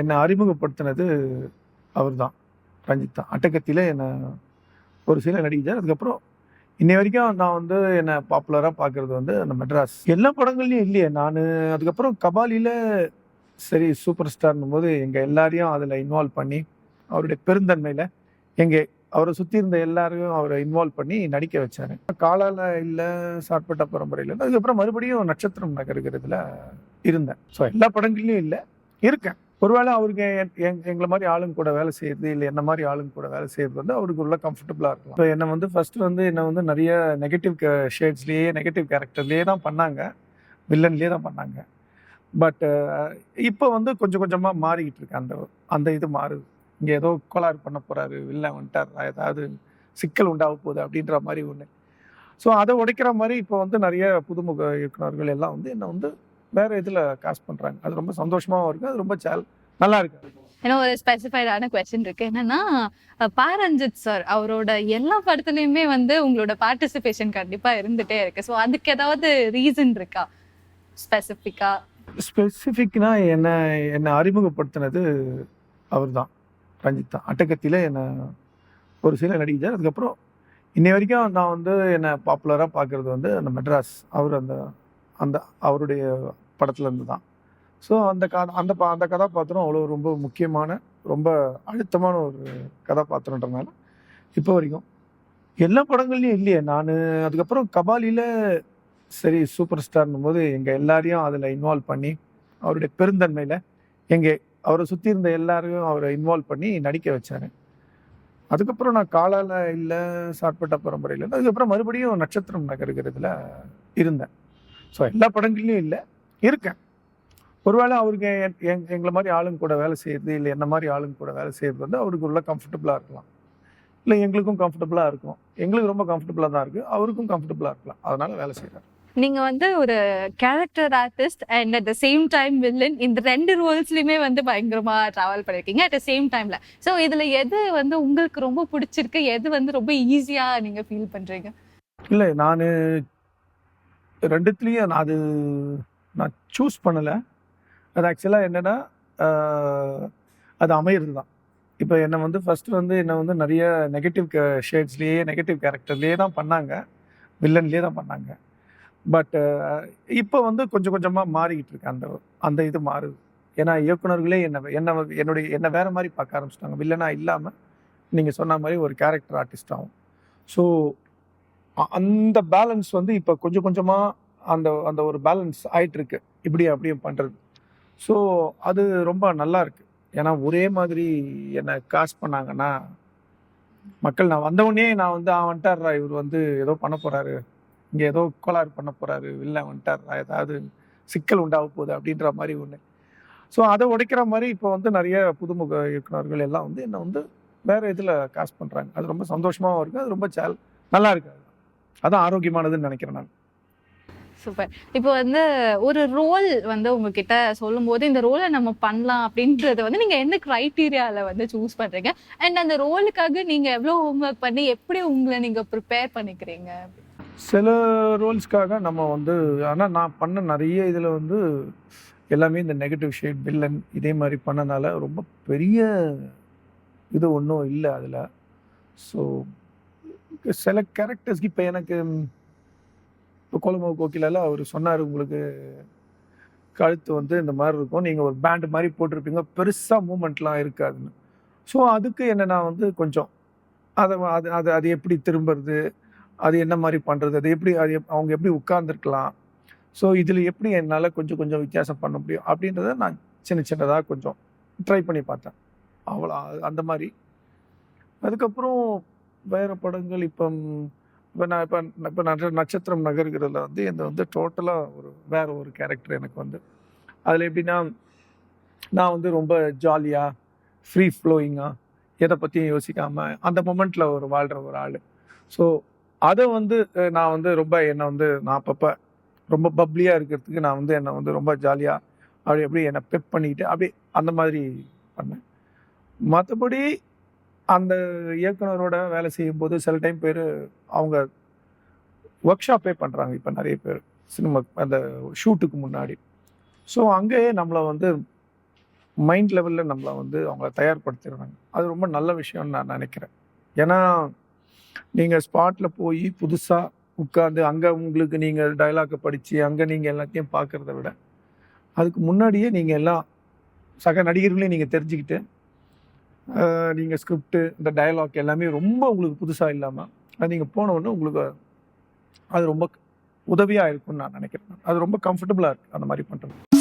என்னை அறிமுகப்படுத்தினது அவர் தான் ரஞ்சித் தான் அட்டகத்தியில் என்னை ஒரு சில நடிக்கிறார் அதுக்கப்புறம் இன்னை வரைக்கும் நான் வந்து என்னை பாப்புலராக பார்க்குறது வந்து அந்த மெட்ராஸ். எல்லா படங்கள்லையும் இல்லையே. நான் அதுக்கப்புறம் கபாலியில் சரி சூப்பர் ஸ்டார்னும் போது எங்கள் எல்லாரையும் அதில் இன்வால்வ் பண்ணி அவருடைய பெருந்தன்மையில் எங்கள் அவரை சுற்றி இருந்த எல்லாரையும் அவரை இன்வால்வ் பண்ணி நடிக்க வச்சார். காலால் இல்லை சாட்பட்ட பரம்பரையில் அதுக்கப்புறம் மறுபடியும் நட்சத்திரம் நகருகிறதுல இருந்தேன். ஸோ எல்லா படங்கள்லையும் இல்லை இருக்கேன். ஒருவேளை அவருக்கு என்- எங்களை மாதிரி ஆளுங்க கூட வேலை செய்யறது இல்லை என்ன மாதிரி ஆளுங்க கூட வேலை செய்யறது வந்து அவருக்கு உள்ள கம்ஃபர்டபுளாக இருக்கும் இப்போ என்னை வந்து ஃபர்ஸ்ட் வந்து என்னை வந்து நிறைய நெகட்டிவ் ஷேட்ஸ்லேயே நெகட்டிவ் கேரக்டர்லேயே தான் பண்ணாங்க. வில்லன்லேயே தான் பண்ணாங்க. பட் இப்போ வந்து கொஞ்சம் கொஞ்சமாக மாறிக்கிட்டு இருக்கு. அந்த அந்த இது மாறுது இங்கே ஏதோ கோளாறு பண்ண போகிறாரு வில்லன் வந்துட்டார் ஏதாவது சிக்கல் உண்டாக போகுது அப்படின்ற மாதிரி ஒன்று ஸோ அதை உடைக்கிற மாதிரி இப்போ வந்து நிறைய புதுமுக இயக்குனர்கள் எல்லாம் வந்து என்னை வந்து வேற இதில் காஸ்ட் பண்ணுறாங்க அது ரொம்ப சந்தோஷமாகவும் இருக்கு. அது ரொம்ப சேல் நல்லா இருக்கு. ஏன்னா ஒரு ஸ்பெசிஃபைடான கொஸ்டின் இருக்கு. என்னன்னா பாரஞ்சித் சார் அவரோட எல்லா படத்துலயுமே வந்து உங்களோட பார்ட்டிசிபேஷன் கண்டிப்பா இருந்துட்டே இருக்கு. ஸோ அதுக்கு ஏதாவது ரீசன் இருக்கா? ஸ்பெசிஃபிக்கா ஸ்பெசிஃபிக்னா என்னை என்னை அறிமுகப்படுத்தினது அவர் தான் ரஞ்சித் தான். அட்டகத்தியில் என்னை ஒரு சில நடிகர். அதுக்கப்புறம் இன்னை வரைக்கும் நான் வந்து என்னை பாப்புலராக பார்க்குறது வந்து அந்த மெட்ராஸ். அவர் அந்த அந்த அவருடைய படத்துலேருந்து தான் ஸோ அந்த கா அந்த பா அந்த கதாபாத்திரம் அவ்வளோ ரொம்ப முக்கியமான ரொம்ப அழுத்தமான ஒரு கதாபாத்திரன்றனால இப்போ வரைக்கும். எல்லா படங்கள்லையும் இல்லையே. நான் அதுக்கப்புறம் கபாலியில் சரி சூப்பர் ஸ்டார்னும் போது எங்கள் எல்லாரையும் அதில் இன்வால்வ் பண்ணி அவருடைய பெருந்தன்மையில் எங்கள் அவரை சுற்றி இருந்த எல்லாரையும் அவரை இன்வால்வ் பண்ணி நடிக்க வச்சார். அதுக்கப்புறம் நான் காலால இல்லை சாட்பட்ட பரம்பரையில் அதுக்கப்புறம் மறுபடியும் நட்சத்திரம் நகருகிறதுல இருந்தேன். ஸோ எல்லா படங்கள்லையும் இல்லை. இருக்கேன். ஒருவேளை அவருக்கு எங்களை மாதிரி ஆளுங்க கூட வேலை செய்யறது இல்லை என்ன மாதிரி ஆளுங்க கூட வேலை செய்யறது வந்து அவருக்கு உள்ள கம்ஃபர்டபுளாக இருக்கலாம். இல்லை எங்களுக்கும் கம்ஃபர்டபுளாக இருக்கும். எங்களுக்கு ரொம்ப கம்ஃபர்டபுளாக தான் இருக்குது அவருக்கும் கம்ஃபர்டபுளாக இருக்கலாம். அதனால வேலை செய்கிறார் நீங்க வந்து ஒரு character artist and at the same time villain இந்த ரெண்டு ரோல்ஸ்லயுமே வந்து பயங்கரமா டிராவல் பண்ணிருக்கீங்க அட் த சேம் டைம்ல ஸோ இதுல எது வந்து உங்களுக்கு ரொம்ப பிடிச்சிருக்கு? எது வந்து ரொம்ப ஈஸியா நீங்க ஃபீல் பண்றீங்க? இல்லை நான் ரெண்டுத்துலேயும் நான் அது நான் சூஸ் பண்ணலை. அது ஆக்சுவலாக என்னென்னா அது அமையிறது தான் இப்போ என்னை வந்து ஃபஸ்ட்டு வந்து என்னை வந்து நிறைய நெகட்டிவ் ஷேட்ஸ்லேயே நெகட்டிவ் கேரக்டர்லேயே தான் பண்ணாங்க. வில்லன்லேயே தான் பண்ணாங்க. பட் இப்போ வந்து கொஞ்சம் கொஞ்சமாக மாறிக்கிட்டு இருக்கு. அந்த அந்த இது மாறுது. ஏன்னா இயக்குனர்களே என்னை என்ன என்னுடைய என்னை வேற மாதிரி பார்க்க ஆரம்பிச்சிட்டாங்க. வில்லனா இல்லாமல் நீங்கள் சொன்ன மாதிரி ஒரு கேரக்டர் ஆர்டிஸ்டாகும் ஸோ அந்த பேலன்ஸ் வந்து இப்போ கொஞ்சம் கொஞ்சமாக அந்த அந்த ஒரு பேலன்ஸ் ஆயிட்டு இருக்கு இப்படி அப்படியே பண்ணுறது ஸோ அது ரொம்ப நல்லா இருக்கு ஏன்னா ஒரே மாதிரி என்னை காசு பண்ணாங்கன்னா மக்கள் நான் வந்தவொடனே நான் வந்து அவன் வந்துட்டார்ரா இவர் வந்து ஏதோ பண்ண போறாரு. இங்கே ஏதோ கோளாறு பண்ண போறாரு. இல்லை வந்துட்டார்ரா ஏதாவது சிக்கல் உண்டாக போகுது அப்படின்ற மாதிரி ஒன்று ஸோ அதை உடைக்கிற மாதிரி இப்போ வந்து நிறைய புதுமுக இயக்குனர்கள் எல்லாம் வந்து என்னை வந்து வேற இதில் காசு பண்ணுறாங்க அது ரொம்ப சந்தோஷமாகவும் இருக்குது அது ரொம்ப சேல் நல்லா இருக்கு அதுதான் ஆரோக்கியமானதுன்னு நினைக்கிறேன் நான். சூப்பர் இப்போ வந்து ஒரு ரோல் வந்து உங்ககிட்ட சொல்லும்போது இந்த ரோலை நம்ம பண்ணலாம் அப்படின்றத வந்து நீங்க என்ன கிரைட்டீரியால வந்து சூஸ் பண்றீங்க? அண்ட் அந்த ரோலுக்காக நீங்க ஹோம் ஹோம்ஒர்க் பண்ணி எப்படி உங்களை நீங்க ப்ரிப்பேர் பண்ணிக்கிறீங்க? சில ரோல்ஸ்க்காக நம்ம வந்து ஆனால் நான் பண்ண நிறைய இதில் வந்து எல்லாமே இந்த நெகட்டிவ் ஷேட் வில்லன் இதே மாதிரி பண்ணனால ரொம்ப பெரிய இது ஒன்றும் இல்லை அதில். ஸோ சில கேரக்டர்ஸ்க்கு இப்போ எனக்கு கோலமாவு கோக்கிலால அவர் சொன்னார் உங்களுக்கு கழுத்து வந்து இந்த மாதிரி இருக்கும். நீங்கள் ஒரு பேண்டு மாதிரி போட்டிருப்பீங்க. பெருசாக மூமெண்ட்லாம் இருக்காதுன்னு. ஸோ அதுக்கு என்னென்னா நான் வந்து கொஞ்சம் அதை அது அது அது எப்படி திரும்புறது? அது என்ன மாதிரி பண்ணுறது அது எப்படி அது அவங்க எப்படி உட்கார்ந்துருக்கலாம்? ஸோ இதில் எப்படி என்னால் கொஞ்சம் கொஞ்சம் வித்தியாசம் பண்ண முடியும்? அப்படின்றத நான் சின்ன சின்னதாக கொஞ்சம் ட்ரை பண்ணி பார்த்தேன். அவ்வளோ அது- அந்த மாதிரி. அதுக்கப்புறம் வேறு படங்கள் இப்போ இப்போ நான் இப்போ இப்போ நட்சத்திரம் நகர்கிறதுல வந்து இந்த வந்து டோட்டலாக ஒரு வேற ஒரு கேரக்டர் எனக்கு வந்து. அதில் எப்படின்னா நான் வந்து ரொம்ப ஜாலியாக ஃப்ரீ ஃப்ளோயிங்காக எதை பற்றியும் யோசிக்காமல் அந்த மொமெண்ட்டில் ஒரு வாழ்கிற ஒரு ஆள். ஸோ அதை வந்து நான் வந்து ரொம்ப என்னை வந்து நான் அப்பப்போ ரொம்ப பப்ளியாக இருக்கிறதுக்கு நான் வந்து என்னை வந்து ரொம்ப ஜாலியாக அப்படி எப்படி என்னை பெப் பண்ணிக்கிட்டு அப்படியே அந்த மாதிரி பண்ணேன். மற்றபடி அந்த இயக்குனரோட வேலை செய்யும்போது சில டைம் பேர் அவங்க ஒர்க் ஷாப்பே பண்ணுறாங்க இப்போ நிறைய பேர். சினிமா அந்த ஷூட்டுக்கு முன்னாடி. ஸோ அங்கேயே நம்மளை வந்து மைண்ட் லெவலில் நம்மளை வந்து அவங்கள தயார்படுத்திடுறாங்க. அது ரொம்ப நல்ல விஷயம்னு நான் நினைக்கிறேன். ஏன்னா நீங்கள் ஸ்பாட்டில் போய் புதுசாக உட்காந்து அங்கே உங்களுக்கு நீங்கள் டைலாக்கை படித்து அங்கே நீங்கள் எல்லாத்தையும் பார்க்குறத விட அதுக்கு முன்னாடியே நீங்கள் எல்லாம் சக நடிகர்களையும் நீங்கள் தெரிஞ்சுக்கிட்டு நீங்கள் ஸ்கிரிப்டு இந்த டயலாக் எல்லாமே ரொம்ப உங்களுக்கு புதுசாக இல்லாமல் அது நீங்கள் போன உங்களுக்கு அது ரொம்ப உதவியாக இருக்கும்னு நான் நினைக்கிறேன். அது ரொம்ப கம்ஃபர்டபுளாக இருக்குது அந்த மாதிரி பண்ணுறது